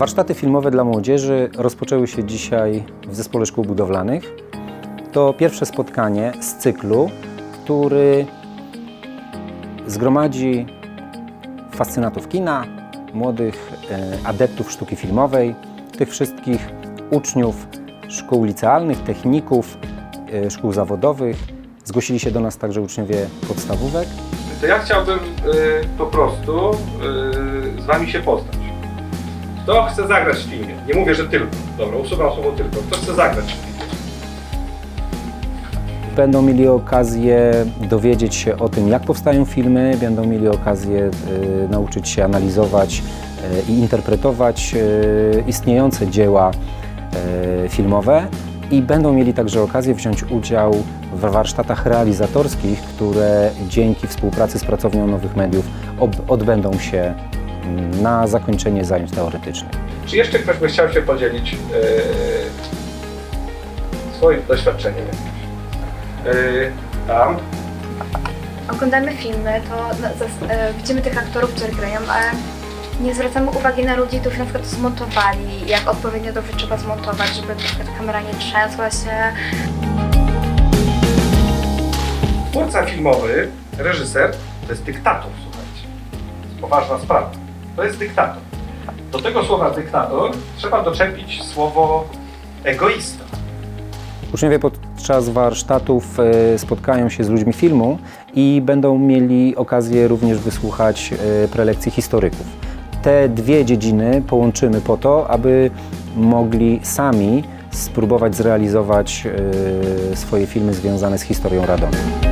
Warsztaty filmowe dla młodzieży rozpoczęły się dzisiaj w Zespole Szkół Budowlanych. To pierwsze spotkanie z cyklu, który zgromadzi fascynatów kina, młodych e, adeptów sztuki filmowej, tych wszystkich uczniów szkół licealnych, techników, e, szkół zawodowych. Zgłosili się do nas także uczniowie podstawówek. To ja chciałbym y, po prostu y, z Wami się poznać. Kto chce zagrać w filmie? Nie mówię, że tylko. Dobra, usuwam słowo tylko. Kto chce zagrać w filmie? Będą mieli okazję dowiedzieć się o tym, jak powstają filmy, będą mieli okazję e, nauczyć się analizować e, i interpretować e, istniejące dzieła e, filmowe i będą mieli także okazję wziąć udział w warsztatach realizatorskich, które dzięki współpracy z Pracownią Nowych Mediów odbędą się na zakończenie zajęć teoretycznych. Czy jeszcze ktoś by chciał się podzielić y, swoim doświadczeniem jakimś? Y, tam. oglądamy filmy, to no, zas- e, widzimy tych aktorów, którzy grają, ale nie zwracamy uwagi na ludzi, którzy na przykład zmontowali, jak odpowiednio dobrze trzeba zmontować, żeby na przykład kamera nie trzęsła się. Twórca filmowy, reżyser, to jest dyktator, słuchajcie. To jest poważna sprawa. To jest dyktator. Do tego słowa dyktator trzeba doczepić słowo egoista. Uczniowie podczas warsztatów e, spotkają się z ludźmi filmu i będą mieli okazję również wysłuchać e, prelekcji historyków. Te dwie dziedziny połączymy po to, aby mogli sami spróbować zrealizować e, swoje filmy związane z historią Radomia.